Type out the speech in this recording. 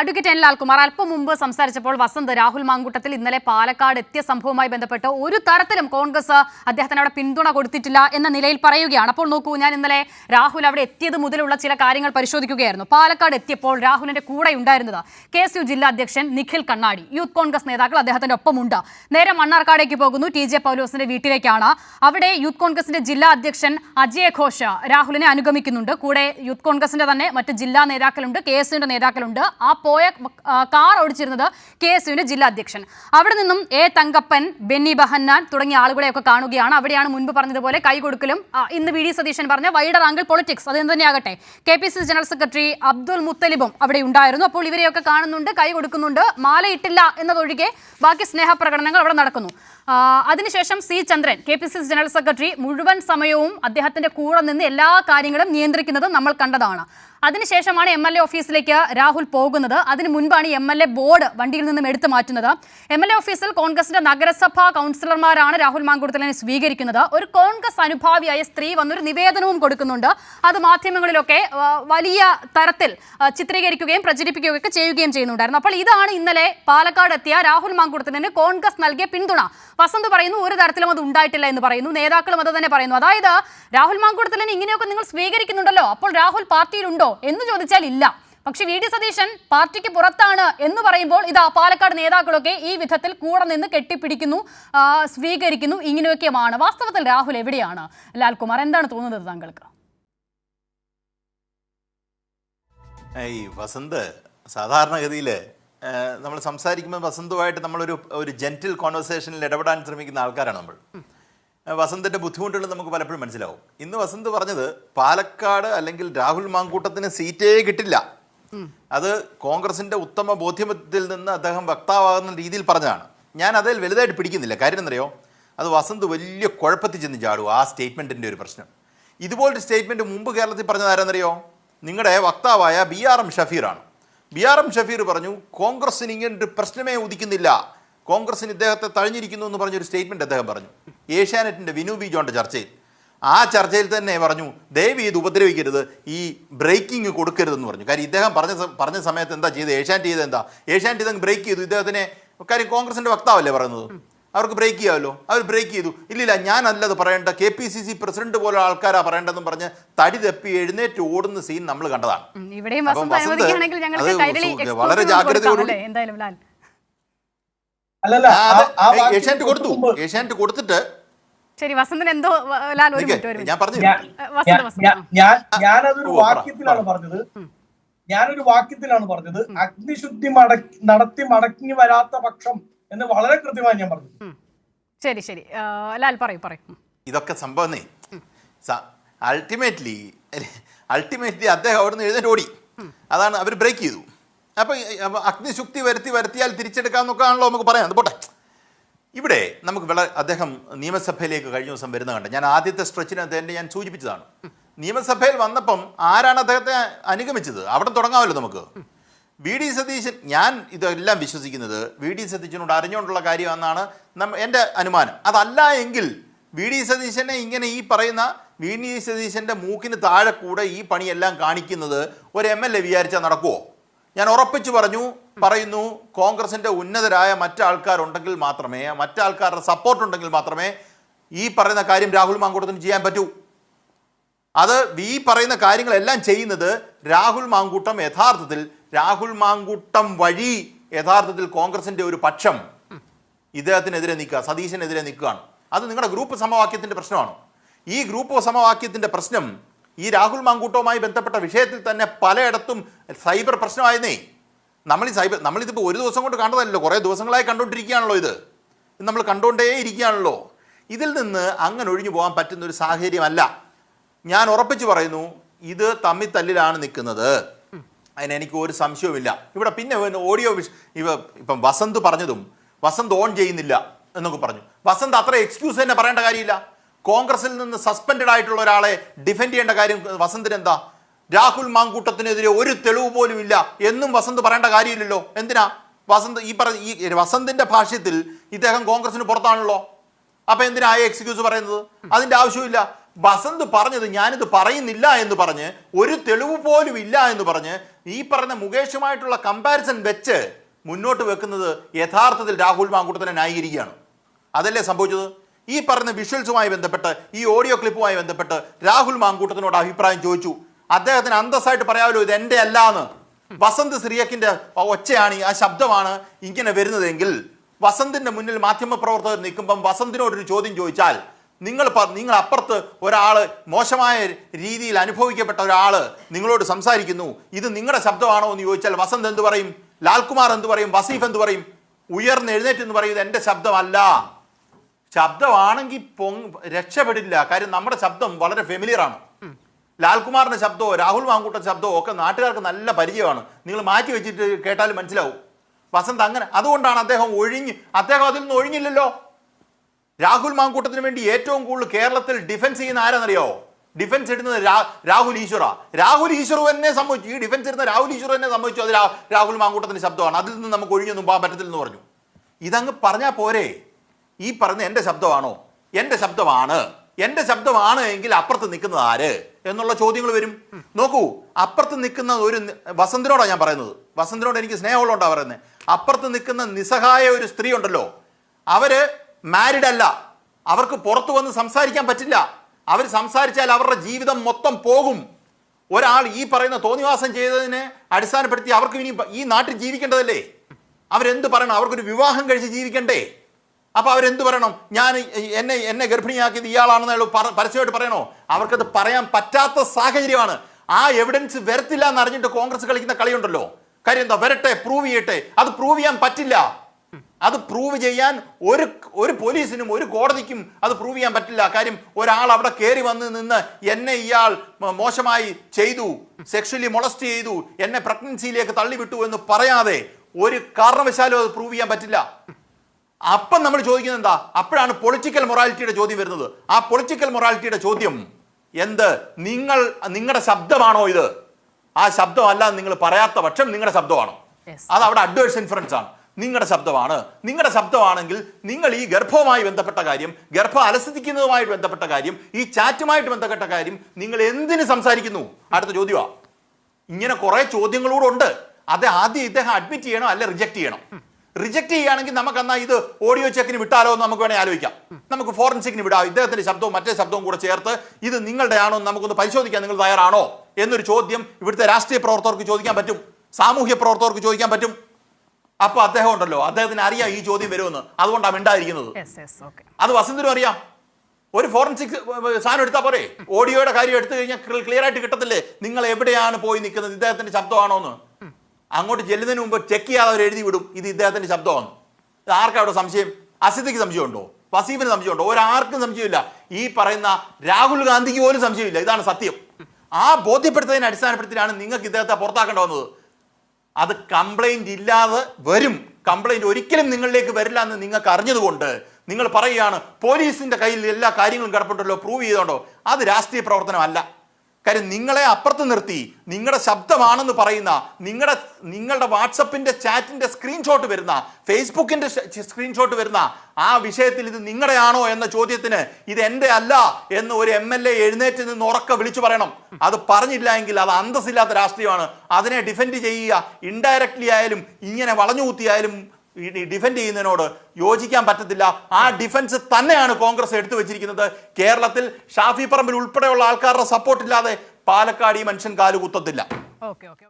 Advocate N Lalkumar അല്പം മുമ്പ് സംസാരിച്ചപ്പോൾ വസന്ത് രാഹുൽ മാങ്കൂട്ടത്തിൽ ഇന്നലെ പാലക്കാട് എത്തിയ സംഭവവുമായി ബന്ധപ്പെട്ട് ഒരു തരത്തിലും കോൺഗ്രസ് അദ്ദേഹത്തിന് അവിടെ പിന്തുണ കൊടുത്തിട്ടില്ല എന്ന നിലയിൽ പറയുകയാണ്. അപ്പോൾ നോക്കൂ ഞാൻ ഇന്നലെ രാഹുൽ അവിടെ എത്തിയത് മുതലുള്ള ചില കാര്യങ്ങൾ പരിശോധിക്കുകയായിരുന്നു. പാലക്കാട് എത്തിയപ്പോൾ രാഹുലിന്റെ കൂടെ ഉണ്ടായിരുന്നത് കെ എസ് യു ജില്ലാ അധ്യക്ഷൻ നിഖിൽ കണ്ണാടി. യൂത്ത് കോൺഗ്രസ് നേതാക്കൾ അദ്ദേഹത്തിന്റെ ഒപ്പമുണ്ട്. നേരെ മണ്ണാർക്കാടേക്ക് പോകുന്നു ടി. ജെ. പൗലോസിന്റെ വീട്ടിലേക്കാണ്. അവിടെ യൂത്ത് കോൺഗ്രസിന്റെ ജില്ലാ അധ്യക്ഷൻ അജയ് ഘോഷ് രാഹുലിനെ അനുഗമിക്കുന്നുണ്ട്. കൂടെ യൂത്ത് കോൺഗ്രസിന്റെ തന്നെ മറ്റ് ജില്ലാ നേതാക്കളുണ്ട് കെ എസ് യുവിന്റെ നേതാക്കളുണ്ട്. ആ പോയ കാർ ഓടിച്ചിരുന്നത് കെ എസ് യുവിന്റെ ജില്ലാ അധ്യക്ഷൻ അവിടെ നിന്നും എ തങ്കപ്പൻ ബെന്നി ബഹന്നാൻ തുടങ്ങിയ ആളുകളെയൊക്കെ കാണുകയാണ്. അവിടെയാണ് മുൻപ് പറഞ്ഞതുപോലെ കൈകൊടുക്കലും ഇന്ന് വി ഡി സതീശൻ പറഞ്ഞ വൈഡർ ആംഗിൾ പൊളിറ്റിക്സ് അത് തന്നെയാകട്ടെ. K P C general secretary Abdul മുത്തലിബും അവിടെ ഉണ്ടായിരുന്നു. അപ്പോൾ ഇവരെയൊക്കെ കാണുന്നുണ്ട് കൈ കൊടുക്കുന്നുണ്ട് മാലയിട്ടില്ല എന്നതൊഴികെ ബാക്കി സ്നേഹപ്രകടനങ്ങൾ അവിടെ നടക്കുന്നു. അതിനുശേഷം C Chandran K P C C general secretary മുഴുവൻ സമയവും അദ്ദേഹത്തിന്റെ കൂടെ നിന്ന് എല്ലാ കാര്യങ്ങളും നിയന്ത്രിക്കുന്നത് നമ്മൾ കണ്ടതാണ്. അതിനുശേഷമാണ് എം എൽ എ ഓഫീസിലേക്ക് രാഹുൽ പോകുന്നത്. അതിനു മുൻപാണ് എം എൽ എ ബോർഡ് വണ്ടിയിൽ നിന്നും എടുത്തു മാറ്റുന്നത്. എം എൽ എ ഓഫീസിൽ കോൺഗ്രസിന്റെ നഗരസഭാ കൗൺസിലർമാരാണ് രാഹുൽ മാങ്കുടത്തിലിനെ സ്വീകരിക്കുന്നത്. ഒരു കോൺഗ്രസ് അനുഭാവിയായ സ്ത്രീ വന്നൊരു നിവേദനവും കൊടുക്കുന്നുണ്ട്. അത് മാധ്യമങ്ങളിലൊക്കെ വലിയ തരത്തിൽ ചിത്രീകരിക്കുകയും പ്രചരിപ്പിക്കുകയൊക്കെ ചെയ്യുകയും ചെയ്യുന്നുണ്ടായിരുന്നു. അപ്പോൾ ഇതാണ് ഇന്നലെ പാലക്കാട് എത്തിയ രാഹുൽ മാങ്കുടത്തിലിന് കോൺഗ്രസ് നൽകിയ പിന്തുണ. വസന്ത് പറയുന്നു ഒരു തരത്തിലും അത് ഉണ്ടായിട്ടില്ല എന്ന് പറയുന്നു നേതാക്കളും അത് തന്നെ പറയുന്നു. അതായത് രാഹുൽ മാങ്കുടത്തിലിനെ ഇങ്ങനെയൊക്കെ നിങ്ങൾ സ്വീകരിക്കുന്നുണ്ടല്ലോ അപ്പോൾ രാഹുൽ പാർട്ടിയിലുണ്ടോ എന്ന് ചോദിച്ചാൽ ഇല്ല. പക്ഷെ വി. ഡി. സതീശൻ പാർട്ടിക്ക് പുറത്താണ് എന്ന് പറയുമ്പോൾ ഇതാ പാലക്കാട് നേതാക്കളൊക്കെ ഈ വിധത്തിൽ കൂടെ നിന്ന് കെട്ടിപ്പിടിക്കുന്നു സ്വീകരിക്കുന്നു ഇങ്ങനെയൊക്കെയുമാണ്. വാസ്തവത്തിൽ രാഹുൽ എവിടെയാണ്? ലാൽകുമാർ എന്താണ് തോന്നുന്നത് താങ്കൾക്ക്? ഈ വസന്ത് സാധാരണഗതിയിൽ നമ്മൾ സംസാരിക്കുമ്പോൾ വസന്തുമായിട്ട് നമ്മളൊരു ഒരു ജെന്റിൽ കോൺവെർസേഷനിൽ ഇടപെടാൻ ശ്രമിക്കുന്ന ആൾക്കാരാണ് നമ്മൾ. വസന്തിന്റെ ബുദ്ധിമുട്ടുകൾ നമുക്ക് പലപ്പോഴും മനസ്സിലാവും. ഇന്ന് വസന്ത് പറഞ്ഞത് പാലക്കാട് അല്ലെങ്കിൽ രാഹുൽ മാങ്കൂട്ടത്തിന് സീറ്റേ കിട്ടില്ല. അത് കോൺഗ്രസിന്റെ ഉത്തമ ബോധ്യത്തിൽ നിന്ന് അദ്ദേഹം വക്താവാകുന്ന രീതിയിൽ പറഞ്ഞതാണ്. ഞാൻ അതിൽ വലുതായിട്ട് പിടിക്കുന്നില്ല. കാര്യം എന്നറിയോ അത് വസന്ത് വലിയ കുഴപ്പത്തിൽ ചെന്ന് ചാടും ആ സ്റ്റേറ്റ്മെന്റിന്റെ ഒരു പ്രശ്നം. ഇതുപോലൊരു സ്റ്റേറ്റ്മെന്റ് മുമ്പ് കേരളത്തിൽ പറഞ്ഞത് ആരെന്നറിയോ? നിങ്ങളുടെ വക്താവായ ബി ആർ എം ഷഫീറാണ്. ബി ആർ എം ഷഫീർ പറഞ്ഞു കോൺഗ്രസിന് ഇങ്ങനൊരു പ്രശ്നമേ ഉദിക്കുന്നില്ല. കോൺഗ്രസിന് ഇദ്ദേഹത്തെ തഴഞ്ഞിരിക്കുന്നു എന്ന് പറഞ്ഞൊരു സ്റ്റേറ്റ്മെന്റ് അദ്ദേഹം പറഞ്ഞു. ഏഷ്യാനെറ്റിന്റെ വിനു ബി ജോണിന്റെ ചർച്ചയിൽ. ആ ചർച്ചയിൽ തന്നെ പറഞ്ഞു ദയവ് ഇത് ഉപദ്രവിക്കരുത് ഈ ബ്രേക്കിംഗ് കൊടുക്കരുതെന്ന് പറഞ്ഞു. കാര്യം ഇദ്ദേഹം പറഞ്ഞ പറഞ്ഞ സമയത്ത് എന്താ ചെയ്തത്? ഏഷ്യാനെറ്റ് ചെയ്തത് എന്താ? ഏഷ്യാനെറ്റ് ഇതങ്ങ് ബ്രേക്ക് ചെയ്തു. ഇദ്ദേഹത്തിനെ കാര്യം കോൺഗ്രസിന്റെ വക്താവല്ലേ പറയുന്നത്? അവർക്ക് ബ്രേക്ക് ചെയ്യാമല്ലോ അവർ ബ്രേക്ക് ചെയ്തു. ഇല്ലില്ല ഞാനല്ലത് പറയേണ്ട. K P C C president പോലെ ആൾക്കാരാ പറയേണ്ടതെന്ന് പറഞ്ഞ് തടി തപ്പി എഴുന്നേറ്റ് ഓടുന്ന സീൻ നമ്മൾ കണ്ടതാണ്. വളരെ വാക്യം ഏഷ്യാനെറ്റ് കൊടുത്തു. ഏഷ്യാനെറ്റ് കൊടുത്തിട്ട് ശരി വസന്തൻ എന്തോ ലാൽ ഒരു മിനിറ്റ് ഒരു ഞാൻ പറഞ്ഞു ഞാൻ- ഏ, ഞാൻ- ഞാൻ- ഞാൻ ഞാനതൊരു വാക്യത്തിലാണ് പറ. പറഞ്ഞത്. ഞാനൊരു വാക്യത്തിലാണ് പറഞ്ഞത്. അഗ്നിശുദ്ധി മടക്കി നടത്തി മടക്കി വരാത്ത പക്ഷം എന്ന് വളരെ കൃത്യമായി ഞാൻ പറഞ്ഞു. ശരി ശരി. ലാൽ പറയൂ പറയൂ. ഇതൊക്കെ സംഭവന്നേ അൾട്ടിമേറ്റ്ലി അൾട്ടിമേറ്റ്ലി അദ്ദേഹം അവിടുന്ന് എഴുന്നേറ്റ് ഓടി. അതാണ് അവർ ബ്രേക്ക് ചെയ്തു. അപ്പൊ ഈ- അപ്പൊ അഗ്നിശുക്തി വരുത്തി വരുത്തിയാൽ തിരിച്ചെടുക്കാമെന്നൊക്കെ ആണല്ലോ നമുക്ക് പറയാം അത് പോട്ടെ. ഇവിടെ നമുക്ക് വളരെ അദ്ദേഹം നിയമസഭയിലേക്ക് കഴിഞ്ഞ ദിവസം വരുന്ന കണ്ട. ഞാൻ ആദ്യത്തെ സ്ട്രെച്ചിന് അദ്ദേഹത്തെ ഞാൻ സൂചിപ്പിച്ചതാണ്. നിയമസഭയിൽ വന്നപ്പം ആരാണ് അദ്ദേഹത്തെ അനുഗമിച്ചത്? അവിടെ തുടങ്ങാമല്ലോ നമുക്ക്. വി ഡി സതീശൻ ഞാൻ ഇതെല്ലാം വിശ്വസിക്കുന്നത് വി ഡി സതീശനോട് അറിഞ്ഞുകൊണ്ടുള്ള കാര്യമെന്നാണ് നമ്മ എന്റെ അനുമാനം. അതല്ല എങ്കിൽ വി ഡി സതീശനെ ഇങ്ങനെ ഈ പറയുന്ന വി ഡി സതീശന്റെ മൂക്കിന് താഴെ കൂടെ ഈ പണിയെല്ലാം കാണിക്കുന്നത് ഒരു എം എൽ എ വിചാരിച്ചാൽ നടക്കുമോ ഞാൻ ഉറപ്പിച്ചു പറഞ്ഞു പറയുന്നു കോൺഗ്രസിന്റെ ഉന്നതരായ മറ്റാൾക്കാരുണ്ടെങ്കിൽ മാത്രമേ മറ്റാൾക്കാരുടെ സപ്പോർട്ട് ഉണ്ടെങ്കിൽ മാത്രമേ ഈ പറയുന്ന കാര്യം രാഹുൽ മാങ്കൂട്ടത്തിന് ചെയ്യാൻ പറ്റൂ. അത് ഈ പറയുന്ന കാര്യങ്ങളെല്ലാം ചെയ്യുന്നത് രാഹുൽ മാങ്കൂട്ടം യഥാർത്ഥത്തിൽ രാഹുൽ മാങ്കൂട്ടം വഴി യഥാർത്ഥത്തിൽ കോൺഗ്രസിന്റെ ഒരു പക്ഷം ഇദ്ദേഹത്തിനെതിരെ നിൽക്കുക സതീശനെതിരെ നിൽക്കുകയാണ്. അത് നിങ്ങളുടെ ഗ്രൂപ്പ് സമവാക്യത്തിന്റെ പ്രശ്നമാണ്. ഈ ഗ്രൂപ്പ് സമവാക്യത്തിന്റെ പ്രശ്നം ഈ രാഹുൽ മാങ്കൂട്ടവുമായി ബന്ധപ്പെട്ട വിഷയത്തിൽ തന്നെ പലയിടത്തും സൈബർ പ്രശ്നമായിരുന്നേ. നമ്മൾ ഈ സൈബർ നമ്മളിതിപ്പോൾ ഒരു ദിവസം കൊണ്ട് കണ്ടതല്ലോ കുറേ ദിവസങ്ങളായി കണ്ടുകൊണ്ടിരിക്കുകയാണല്ലോ ഇത്. നമ്മൾ കണ്ടുകൊണ്ടേ ഇരിക്കുകയാണല്ലോ. ഇതിൽ നിന്ന് അങ്ങനെ ഒഴിഞ്ഞു പോകാൻ പറ്റുന്ന ഒരു സാഹചര്യമല്ല. ഞാൻ ഉറപ്പിച്ചു പറയുന്നു ഇത് തമ്മിത്തല്ലിലാണ് നിൽക്കുന്നത്. അതിന് എനിക്ക് ഒരു സംശയവുമില്ല. ഇവിടെ പിന്നെ ഓഡിയോ വിഷ ഇവ ഇപ്പം വസന്ത് പറഞ്ഞതും വസന്ത് ഓൺ ചെയ്യുന്നില്ല എന്നൊക്കെ പറഞ്ഞു. വസന്ത് അത്ര എക്സ്ക്യൂസ് തന്നെ പറയേണ്ട കാര്യമില്ല. കോൺഗ്രസിൽ നിന്ന് സസ്പെൻഡഡ് ആയിട്ടുള്ള ഒരാളെ ഡിഫെൻഡ് ചെയ്യേണ്ട കാര്യം വസന്തിന് എന്താ? രാഹുൽ മാങ്കൂട്ടത്തിനെതിരെ ഒരു തെളിവ് പോലും ഇല്ല എന്നും വസന്ത് പറയേണ്ട കാര്യമില്ലല്ലോ. എന്തിനാ? വസന്ത് ഈ പറഞ്ഞ ഈ വസന്തിന്റെ ഭാഷ്യത്തിൽ ഇദ്ദേഹം കോൺഗ്രസിന് പുറത്താണല്ലോ. അപ്പൊ എന്തിനാ ആ എക്സ്ക്യൂസ് പറയുന്നത്? അതിന്റെ ആവശ്യമില്ല വസന്ത് പറഞ്ഞത് ഞാനിത് പറയുന്നില്ല എന്ന് പറഞ്ഞ് ഒരു തെളിവ് പോലും ഇല്ല എന്ന് പറഞ്ഞ് ഈ പറഞ്ഞ മുകേഷുമായിട്ടുള്ള കമ്പാരിസൺ വെച്ച് മുന്നോട്ട് വെക്കുന്നത് യഥാർത്ഥത്തിൽ രാഹുൽ മാങ്കൂട്ടത്തിനെ ന്യായീകരിക്കുകയാണ്. അതല്ലേ സംഭവിച്ചത്? ഈ പറഞ്ഞ വിഷ്വൽസുമായി ബന്ധപ്പെട്ട് ഈ ഓഡിയോ ക്ലിപ്പുമായി ബന്ധപ്പെട്ട് രാഹുൽ മാങ്കൂട്ടത്തിനോട് അഭിപ്രായം ചോദിച്ചു. അദ്ദേഹത്തിന് അന്തസ്സായിട്ട് പറയാമല്ലോ ഇത് എന്റെ അല്ല എന്ന് വസന്ത് സിറിയക്കിന്റെ ഒച്ചയാണ് ആ ശബ്ദമാണ് ഇങ്ങനെ വരുന്നതെങ്കിൽ വസന്തിന്റെ മുന്നിൽ മാധ്യമപ്രവർത്തകർ നിൽക്കുമ്പം വസന്തിനോടൊരു ചോദ്യം ചോദിച്ചാൽ നിങ്ങൾ നിങ്ങൾ അപ്പുറത്ത് ഒരാൾ മോശമായ രീതിയിൽ അനുഭവിക്കപ്പെട്ട ഒരാൾ നിങ്ങളോട് സംസാരിക്കുന്നു. ഇത് നിങ്ങളുടെ ശബ്ദമാണോ എന്ന് ചോദിച്ചാൽ വസന്ത് എന്ത് പറയും? ലാൽകുമാർ എന്ത് പറയും? വസീഫ് എന്ത് പറയും? ഉയർന്ന് എഴുന്നേറ്റ് എന്ന് പറയും ഇത് എന്റെ ശബ്ദമല്ല. ശബ്ദമാണെങ്കിൽ പൊങ് രക്ഷപ്പെടില്ല. കാര്യം നമ്മുടെ ശബ്ദം വളരെ ഫെമിലിയർ ആണ്. ലാൽകുമാറിന്റെ ശബ്ദമോ രാഹുൽ മാങ്കൂട്ടൻ ശബ്ദമോ ഒക്കെ നാട്ടുകാർക്ക് നല്ല പരിചയമാണ്. നിങ്ങൾ മാറ്റി വെച്ചിട്ട് കേട്ടാലും മനസ്സിലാവും. വസന്ത് അങ്ങനെ അതുകൊണ്ടാണ് അദ്ദേഹം ഒഴിഞ്ഞ് അദ്ദേഹം അതിൽ നിന്ന് ഒഴിഞ്ഞില്ലല്ലോ. രാഹുൽ മാങ്കൂട്ടത്തിന് വേണ്ടി ഏറ്റവും കൂടുതൽ കേരളത്തിൽ ഡിഫൻസ് ചെയ്യുന്ന ആരാന്നറിയോ? ഡിഫൻസ് ഇടുന്നത് രാഹുൽ ഈശ്വറ. രാഹുൽ ഈശ്വർ തന്നെ സംഭവിച്ചു. ഈ ഡിഫൻസ് ഇടുന്ന രാഹുൽ ഈശ്വർ തന്നെ സംഭവിച്ചു. അത് രാഹുൽ മാങ്കൂട്ടത്തിന്റെ ശബ്ദമാണ്. അതിൽ നിന്ന് നമുക്ക് ഒഴിഞ്ഞൊന്നും പോകാൻ പറ്റത്തില്ലെന്ന് പറഞ്ഞു. ഇതങ്ങ് പറഞ്ഞാൽ പോരെ? ഈ പറഞ്ഞ എന്റെ ശബ്ദമാണോ? എന്റെ ശബ്ദമാണ്. എന്റെ ശബ്ദമാണ് എങ്കിൽ അപ്പുറത്ത് നിൽക്കുന്നത് ആര്? എന്നുള്ള ചോദ്യങ്ങൾ വരും. നോക്കൂ അപ്പുറത്ത് നിൽക്കുന്ന ഒരു വസന്തിനോടാണ് ഞാൻ പറയുന്നത്. വസന്തിനോട് എനിക്ക് സ്നേഹമുള്ളതുകൊണ്ടാണ് പറയുന്നത്. അപ്പുറത്ത് നിൽക്കുന്ന നിസ്സഹായ ഒരു സ്ത്രീ ഉണ്ടല്ലോ. അവർ മാരിഡ് അല്ല. അവർക്ക് പുറത്തു വന്ന് സംസാരിക്കാൻ പറ്റില്ല. അവർ സംസാരിച്ചാൽ അവരുടെ ജീവിതം മൊത്തം പോകും. ഒരാൾ ഈ പറയുന്ന തോന്നിവാസം ചെയ്തതിനെ അടിസ്ഥാനപ്പെടുത്തി അവർക്ക് ഇനി ഈ നാട്ടിൽ ജീവിക്കേണ്ടതല്ലേ? അവരെന്ത് പറയണം? അവർക്കൊരു വിവാഹം കഴിച്ച് ജീവിക്കണ്ടേ? അപ്പൊ അവരെന്ത് പറയണം? ഞാൻ എന്നെ എന്നെ ഗർഭിണിയാക്കിയത് ഇയാളാണെന്ന് അയാൾ പറ- പരസ്യമായിട്ട് പറയണോ? അവർക്കത് പറയാൻ പറ്റാത്ത സാഹചര്യമാണ്. ആ എവിഡൻസ് വരത്തില്ല എന്ന് അറിഞ്ഞിട്ട് കോൺഗ്രസ് കളിക്കുന്ന കളിയുണ്ടല്ലോ. കാര്യം എന്താ? വരട്ടെ പ്രൂവ് ചെയ്യട്ടെ. അത് പ്രൂവ് ചെയ്യാൻ പറ്റില്ല. അത് പ്രൂവ് ചെയ്യാൻ ഒരു ഒരു പോലീസിനും ഒരു കോടതിക്കും അത് പ്രൂവ് ചെയ്യാൻ പറ്റില്ല. കാര്യം ഒരാൾ അവിടെ കയറി വന്ന് നിന്ന് എന്നെ ഇയാൾ മോശമായി ചെയ്തു സെക്ഷലി മൊളസ്റ്റ് ചെയ്തു എന്നെ പ്രഗ്നൻസിയിലേക്ക് തള്ളിവിട്ടു എന്ന് പറയാതെ ഒരു കാരണവശാലും അത് പ്രൂവ് ചെയ്യാൻ പറ്റില്ല. അപ്പം നമ്മൾ ചോദിക്കുന്നത് എന്താ? അപ്പോഴാണ് പൊളിറ്റിക്കൽ മൊറാലിറ്റിയുടെ ചോദ്യം വരുന്നത്. ആ പൊളിറ്റിക്കൽ മൊറാലിറ്റിയുടെ ചോദ്യം എന്ത്? നിങ്ങൾ നിങ്ങളുടെ ശബ്ദമാണോ ഇത്? ആ ശബ്ദമല്ല നിങ്ങൾ പറയാത്ത പക്ഷം നിങ്ങളുടെ ശബ്ദമാണോ. അത് അവിടെ അഡ്വേഴ്സ് ഇൻഫറൻസ് ആണ്. നിങ്ങളുടെ ശബ്ദമാണ്. നിങ്ങളുടെ ശബ്ദമാണെങ്കിൽ നിങ്ങൾ ഈ ഗർഭവുമായി ബന്ധപ്പെട്ട കാര്യം ഗർഭം അലസിക്കുന്നതുമായി ബന്ധപ്പെട്ട കാര്യം ഈ ചാറ്റുമായിട്ട് ബന്ധപ്പെട്ട കാര്യം നിങ്ങൾ എന്തിന് സംസാരിക്കുന്നു? അടുത്ത ചോദ്യമാ. ഇങ്ങനെ കുറെ ചോദ്യങ്ങളൂടെ ഉണ്ട്. അത് ആദ്യം ഇദ്ദേഹം അഡ്മിറ്റ് ചെയ്യണോ അല്ലെ റിജക്റ്റ് ചെയ്യണം? റിജക്റ്റ് ചെയ്യുകയാണെങ്കിൽ നമുക്ക് എന്നാൽ ഇത് ഓഡിയോ ചെക്കിന് വിട്ടാലോ എന്ന് നമുക്ക് വേണേൽ ആലോചിക്കാം. നമുക്ക് ഫോറൻസിക്കിന് വിടാം. ഇദ്ദേഹത്തിന്റെ ശബ്ദവും മറ്റേ ശബ്ദവും കൂടെ ചേർത്ത് ഇത് നിങ്ങളുടെ ആണോ എന്ന് നമുക്കൊന്ന് പരിശോധിക്കാൻ നിങ്ങൾ തയ്യാറാണോ? എന്നൊരു ചോദ്യം ഇവിടുത്തെ രാഷ്ട്രീയ പ്രവർത്തകർക്ക് ചോദിക്കാൻ പറ്റും. സാമൂഹ്യ പ്രവർത്തകർക്ക് ചോദിക്കാൻ പറ്റും. അപ്പൊ അദ്ദേഹം ഉണ്ടല്ലോ. അദ്ദേഹത്തിന് അറിയാം ഈ ചോദ്യം വരുമെന്ന്. അതുകൊണ്ടാണ് മിണ്ടായിരിക്കുന്നത് അത് വസന്തിനും അറിയാം. ഒരു ഫോറൻസിക് സാധനം എടുത്താൽ പോരെ. ഓഡിയോയുടെ കാര്യം എടുത്തു കഴിഞ്ഞാൽ ക്ലിയർ ആയിട്ട് കിട്ടത്തില്ലേ? നിങ്ങൾ എവിടെയാണ് പോയി നിൽക്കുന്നത്? ഇദ്ദേഹത്തിന്റെ ശബ്ദമാണോ എന്ന് അങ്ങോട്ട് ചെല്ലുന്നതിന് മുമ്പ് ചെക്ക് ചെയ്യാതെ അവർ എഴുതി വിടും. ഇത് ഇദ്ദേഹത്തിന്റെ ശബ്ദമാണ്. ഇത് ആർക്കാ അവിടെ സംശയം? അസിദ്ധിക്ക് സംശയമുണ്ടോ? വസീഫിന് സംശയമുണ്ടോ? ഒരാർക്കും സംശയമില്ല. ഈ പറയുന്ന രാഹുൽ ഗാന്ധിക്ക് പോലും സംശയമില്ല. ഇതാണ് സത്യം. ആ ബോധ്യപ്പെടുത്തതിനെ അടിസ്ഥാനപ്പെടുത്തിയാണ് നിങ്ങൾക്ക് ഇദ്ദേഹത്തെ പുറത്താക്കേണ്ടി വന്നത്. അത് കംപ്ലൈന്റ് ഇല്ലാതെ വരും. കംപ്ലൈന്റ് ഒരിക്കലും നിങ്ങളിലേക്ക് വരില്ല എന്ന് നിങ്ങൾക്ക് അറിഞ്ഞതുകൊണ്ട് നിങ്ങൾ പറയുകയാണ് പോലീസിന്റെ കയ്യിൽ എല്ലാ കാര്യങ്ങളും കിടപ്പുണ്ടല്ലോ പ്രൂവ് ചെയ്തോണ്ടോ? അത് രാഷ്ട്രീയ പ്രവർത്തനമല്ല. കാര്യം നിങ്ങളെ അപ്പുറത്ത് നിർത്തി. നിങ്ങളുടെ ശബ്ദമാണെന്ന് പറയുന്ന നിങ്ങളുടെ നിങ്ങളുടെ വാട്സപ്പിന്റെ ചാറ്റിന്റെ സ്ക്രീൻഷോട്ട് വരുന്ന ഫേസ്ബുക്കിന്റെ സ്ക്രീൻഷോട്ട് വരുന്ന ആ വിഷയത്തിൽ ഇത് നിങ്ങളുടെയാണോ എന്ന ചോദ്യത്തിന് ഇത് എന്റെ അല്ല എന്ന് ഒരു എം എൽ എ എഴുന്നേറ്റ് നിന്ന് ഉറക്കെ വിളിച്ചു പറയണം. അത് പറഞ്ഞില്ല എങ്കിൽ അത് അന്തസ്സില്ലാത്ത രാഷ്ട്രീയമാണ്. അതിനെ ഡിഫെൻഡ് ചെയ്യുക. ഇൻഡയറക്ട്ലി ആയാലും ഇങ്ങനെ വളഞ്ഞുകുത്തിയായാലും ഡിഫെൻഡ് ചെയ്യുന്നതിനോട് യോജിക്കാൻ പറ്റത്തില്ല. ആ ഡിഫൻസ് തന്നെയാണ് കോൺഗ്രസ് എടുത്തു വെച്ചിരിക്കുന്നത്. കേരളത്തിൽ ഷാഫി പറമ്പിൽ ഉൾപ്പെടെയുള്ള ആൾക്കാരുടെ സപ്പോർട്ട് ഇല്ലാതെ പാലക്കാട് ഈ മനുഷ്യൻ കാലുകുത്തത്തില്ല. Okay okay.